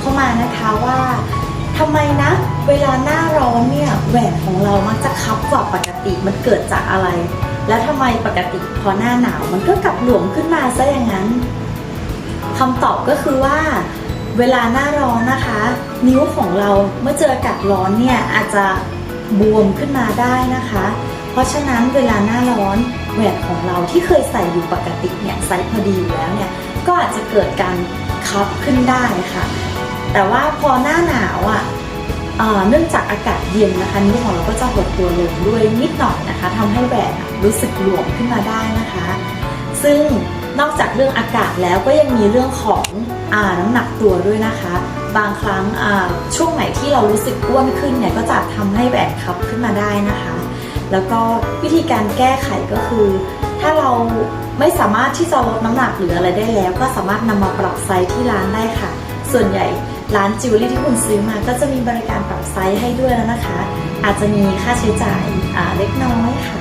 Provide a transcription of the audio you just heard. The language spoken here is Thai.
เข้ามานะคะว่าทำไมนะ เวลาหน้าร้อนเนี่ยแหวนของเรามักจะคับกว่าปกติมันเกิดจากอะไร แล้วทำไมปกติพอหน้าหนาวมันก็กลับหลวมขึ้นมาซะอย่างนั้นคำตอบก็คือว่า เวลาหน้าร้อนนะคะ นิ้วของเราเมื่อเจออากาศร้อนเนี่ยอาจจะบวมขึ้นมาได้นะคะ เพราะฉะนั้นเวลาหน้าร้อนแหวนของเราที่เคยใส่อยู่ปกติเนี่ยไซส์พอดีอยู่แล้วเนี่ยก็อาจจะเกิดการคับขึ้นได้ค่ะ แต่ว่าพอหน้าหนาวอะเอ่อเนื่องจากอากาศเย็นนะคะนิ้วของเราก็จะหดตัวลงด้วยนิดหน่อยนะคะทำให้แหวนรู้สึกหลวมขึ้นมาได้นะคะ ซึ่งนอกจากเรื่องอากาศแล้วก็ยังมีเรื่องของอาน้ำหนักตัวด้วยนะคะ บางครั้งช่วงไหนที่เรารู้สึกอ้วนขึ้นเนี่ยก็จะทำให้แหวนคับขึ้นมาได้นะคะ แล้วก็วิธีการแก้ไขก็คือ ถ้าเราไม่สามารถที่จะลดน้ำหนักหรืออะไรได้แล้ว ก็สามารถนำมาปรับไซส์ที่ร้านได้ค่ะ ส่วนใหญ่ ร้านจิวเวลรี่ที่คุณซื้อมาก็จะมีบริการปรับไซส์ให้ด้วยแล้วนะคะ อาจจะมีค่าใช้จ่ายเล็กน้อยค่ะ